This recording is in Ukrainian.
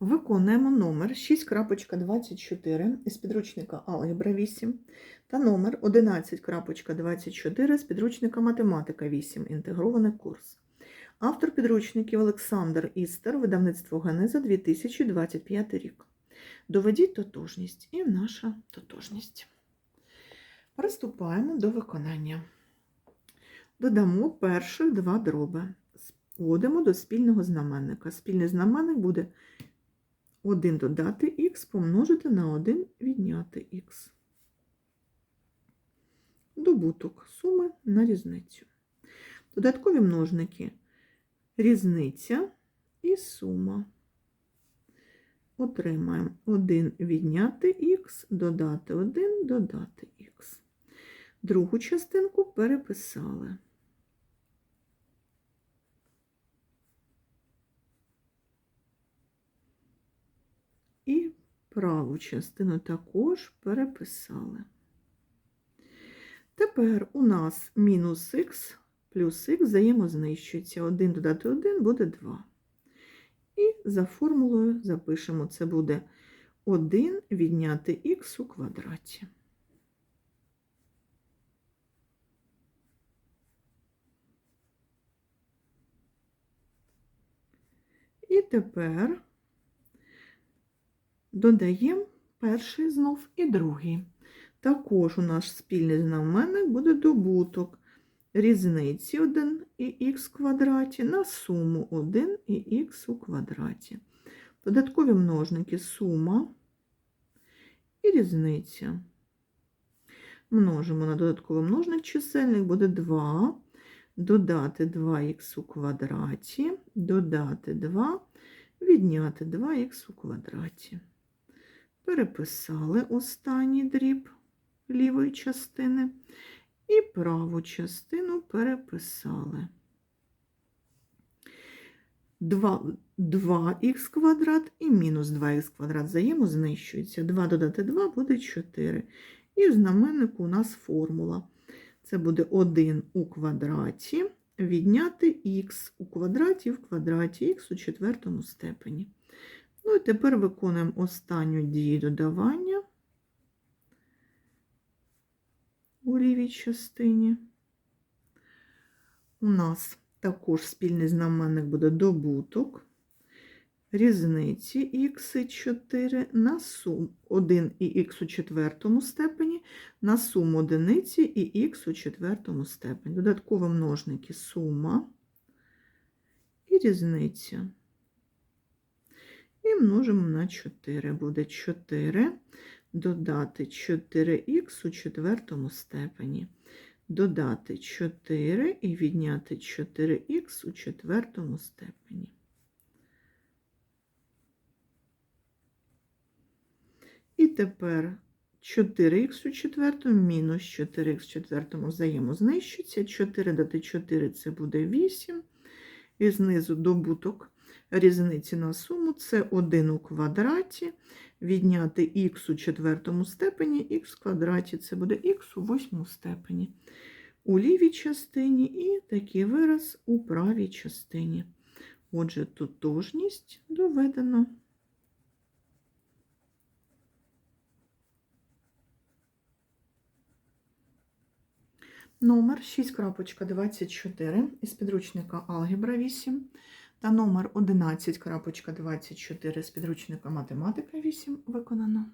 Виконуємо номер 6.24 із підручника Алгебра 8 та номер 11.24 з підручника Математика 8. Інтегрований курс. Автор підручників Олександр Істер, видавництво Генеза 2025 рік. Доведіть тотожність і наша тотожність. Приступаємо до виконання. Додамо перших два дроби. Вводимо до спільного знаменника. Спільний знаменник буде 1 додати х помножити на 1 відняти х. Добуток суми на різницю. Додаткові множники різниця і сума. Отримаємо 1 відняти х, додати 1, додати х. Другу частинку переписали. І праву частину також переписали. Тепер у нас мінус х плюс х взаємознищується. 1 додати 1 буде 2. І за формулою запишемо, це буде 1 відняти х у квадраті. І тепер додаємо перший знов і другий. Також у нас спільний знаменник буде добуток різниці 1 і х квадраті на суму 1 і х у квадраті. Додаткові множники сума і різниця. Множимо на додатковий множник чисельник буде 2, додати 2х у квадраті, додати 2, відняти 2х у квадраті. Переписали останній дріб лівої частини і праву частину переписали. 2, 2х квадрат і мінус 2х квадрат взаємознищуються. 2 додати 2 буде 4. І в знаменнику у нас формула. Це буде 1 у квадраті відняти х у квадраті в квадраті х у четвертому степені. Ну і тепер виконуємо останню дію додавання у лівій частині. У нас також спільний знаменник буде добуток різниці х 4 на сум 1 і х у четвертому степені на суму одиниці і х у четвертому степені. Додаткові множники сума і різниця. І множимо на 4. Буде 4 додати 4х у четвертому степені. Додати 4 і відняти 4х у четвертому степені. І тепер 4х у четвертому мінус 4х в четвертому взаємознищується. 4 дати 4 це буде 8. І знизу добуток різниці на суму це 1 у квадраті. Відняти х у четвертому степені, х в квадраті це буде х у восьмому степені. У лівій частині і такий вираз у правій частині. Отже, тотожність доведено. Номер 6.24 із підручника Алгебра 8 та номер 11.24 з підручника Математика 8 виконано.